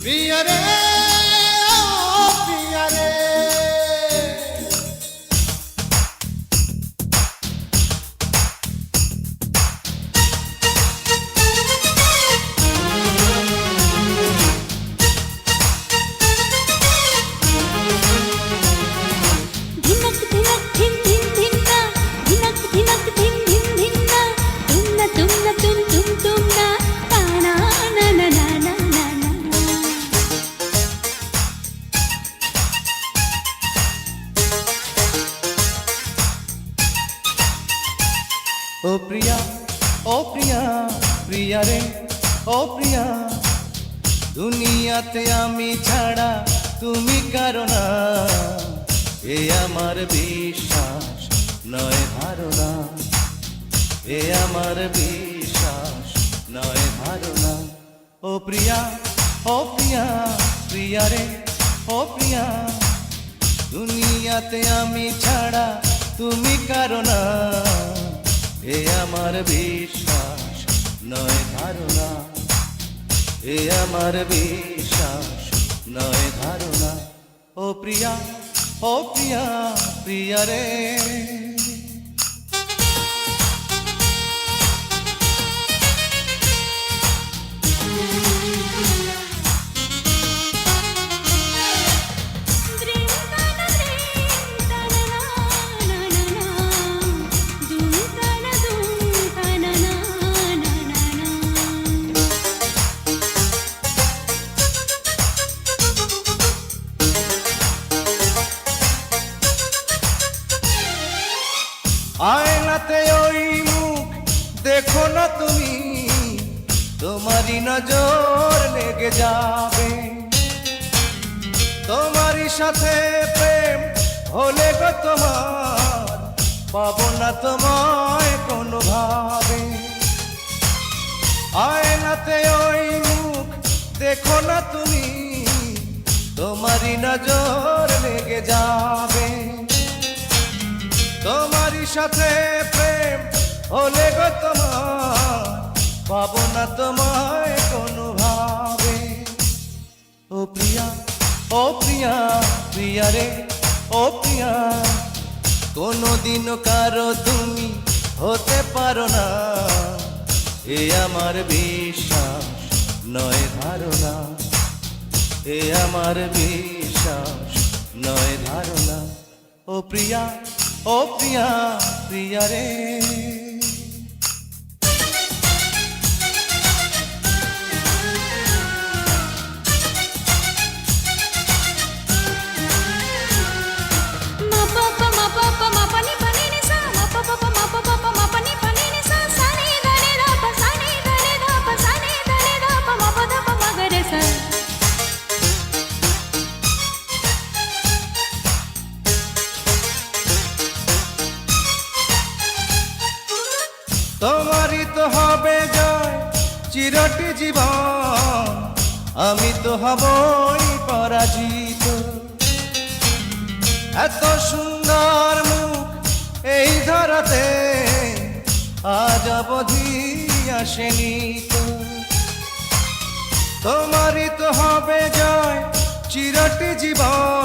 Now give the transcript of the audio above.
প্রিয়া ও প্রিয়া ও প্রিয়া প্রিয়া রে, ও প্রিয়া। দুনিয়াতে আমি ছাড়া তুমি কারণা এ আমার বিশ্বাস, নয় ধারণা। এ আমার বিশ্বাস, নয় ধারণা। ও প্রিয়া ও প্রিয়া প্রিয়া রে, ও প্রিয়া। দুনিয়াতে আমি ছাড়া তুমি কারণা এ আমার বিশ্বাস, নয় ধারণা। এ আমার বিশ্বাস, নয় ধারণা। ও প্রিয়া ও প্রিয়া প্রিয়া রে। আয়নাতে ওই মুখ দেখো না তুমি, তোমারই নজর লেগে যাবে। তোমারই সাথে প্রেম হলে গো তোমার, পাবো না তোমায় কোনো ভাবে আয়নাতে ওই মুখ দেখো না তুমি, তোমারই নজর লেগে যাবে। তোমারই সাথে প্রেম হলে গো তোমার, পাবো না তোমায় কোনো ভাবে ও প্রিয়া ও প্রিয়া প্রিয়া রে, ও প্রিয়া, কোনোদিনও কারও তুমি হতে পারো না। এ আমার বিশ্বাস, নয় ধারণা। এ আমার বিশ্বাস, নয় ধারণা। ও প্রিয়া ও প্রিয়া প্রিয়া রে। তোমারই তো হবে জয়, চিরটি জীবন। আমি তো হবই পরাজিত। এত সুন্দর মুখ এই ধরাতে আজ অবধি আসেনি তো। তোমারই তো হবে জয়, চিরটি জীবন।